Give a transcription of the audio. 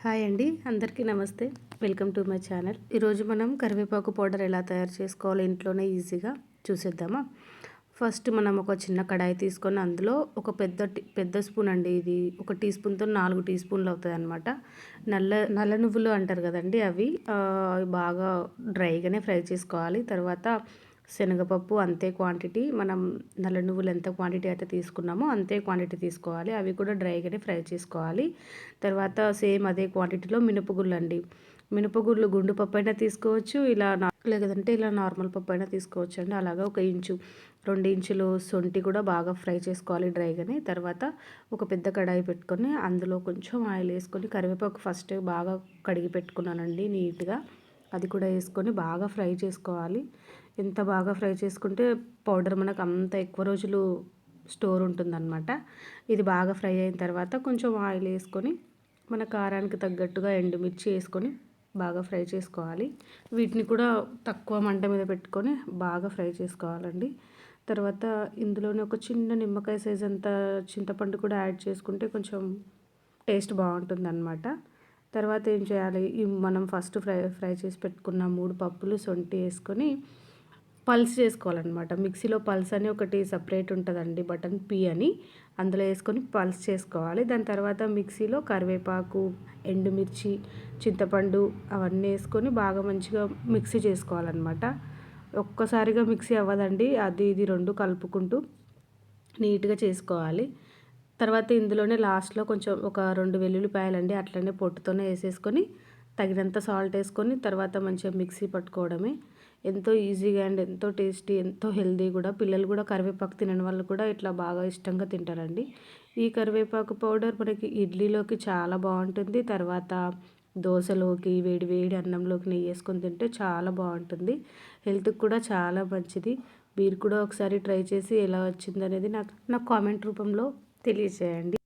Hi అండి అందరికీ నమస్తే. Welcome to my channel. ఈరోజు మనం కరివేపాకు పౌడర్ ఎలా తయారు చేసుకోవాలో ఇంట్లోనే ఈజీగా చూసేద్దామా? ఫస్ట్ మనం ఒక చిన్న కడాయి తీసుకొని అందులో ఒక పెద్ద పెద్ద స్పూన్ అండి ఇది. ఒక టీ స్పూన్తో నాలుగు టీ స్పూన్లు అవుతుంది అనమాట నల్ల నల్ల నువ్వులు అంటారు కదండి అవి. బాగా డ్రైగానే ఫ్రై చేసుకోవాలి. తర్వాత శనగపప్పు అంతే క్వాంటిటీ మనం నల్ల నువ్వులు ఎంత క్వాంటిటీ అయితే తీసుకున్నామో అంతే క్వాంటిటీ తీసుకోవాలి. అవి కూడా డ్రైగానే ఫ్రై చేసుకోవాలి. తర్వాత సేమ్ అదే క్వాంటిటీలో మినపగుళ్ళు అండి మినపగుళ్ళు గుండు పప్పు అయినా తీసుకోవచ్చు ఇలా లేదంటే ఇలా నార్మల్ పప్పు అయినా తీసుకోవచ్చు అండి అలాగా ఒక ఇంచు రెండు ఇంచులు సొంటి కూడా బాగా ఫ్రై చేసుకోవాలి డ్రైగానే. తర్వాత ఒక పెద్ద కడాయి పెట్టుకొని అందులో కొంచెం ఆయిల్ వేసుకొని కరివేపాకు ఫస్ట్ బాగా కడిగి పెట్టుకున్నానండి నీట్గా. అది కూడా వేసుకొని బాగా ఫ్రై చేసుకోవాలి. ఎంత బాగా ఫ్రై చేసుకుంటే పౌడర్ మనకు అంత ఎక్కువ రోజులు స్టోర్ ఉంటుందన్నమాట. ఇది బాగా ఫ్రై అయిన తర్వాత కొంచెం ఆయిల్ వేసుకొని మన కారానికి తగ్గట్టుగా ఎండుమిర్చి వేసుకొని బాగా ఫ్రై చేసుకోవాలి. వీటిని కూడా తక్కువ మంట మీద పెట్టుకొని బాగా ఫ్రై చేసుకోవాలండి. తర్వాత ఇందులోనే ఒక చిన్న నిమ్మకాయ సైజ్ అంత చింతపండు కూడా యాడ్ చేసుకుంటే కొంచెం టేస్ట్ బాగుంటుంది తర్వాత ఏం చేయాలి? మనం ఫస్ట్ ఫ్రై ఫ్రై చేసి పెట్టుకున్న మూడు పప్పులు సొంటి వేసుకొని పల్స్ చేసుకోవాలన్నమాట. మిక్సీలో పల్స్ అని ఒకటి సపరేట్ ఉంటుందండి బటన్ పీ అని. అందులో వేసుకొని పల్స్ చేసుకోవాలి. దాని తర్వాత మిక్సీలో కరివేపాకు ఎండుమిర్చి చింతపండు అవన్నీ వేసుకొని బాగా మంచిగా మిక్సీ చేసుకోవాలన్నమాట. ఒక్కసారిగా మిక్సీ అవ్వదండి. అది ఇది రెండు కలుపుకుంటూ నీట్గా చేసుకోవాలి. తర్వాత ఇందులోనే లాస్ట్లో కొంచెం ఒక రెండు వెల్లుల్లిపాయలండి అట్లనే పొట్టుతోనే వేసేసుకొని తగినంత సాల్ట్ వేసుకొని తర్వాత మంచిగా మిక్సీ పట్టుకోవడమే. ఎంతో ఈజీగా అండ్ ఎంతో టేస్టీ ఎంతో హెల్దీ కూడా. పిల్లలు కూడా కరివేపాకు తినని వాళ్ళు కూడా ఇట్లా బాగా ఇష్టంగా తింటారండి. ఈ కరివేపాకు పౌడర్ మనకి ఇడ్లీలోకి చాలా బాగుంటుంది. తర్వాత దోశలోకి వేడి వేడి అన్నంలోకి నెయ్యి వేసుకొని తింటే చాలా బాగుంటుంది. హెల్త్కి కూడా చాలా మంచిది. మీరు కూడా ఒకసారి ట్రై చేసి ఎలా వచ్చిందనేది నాకు నాకు కామెంట్ రూపంలో తెలియజేయండి.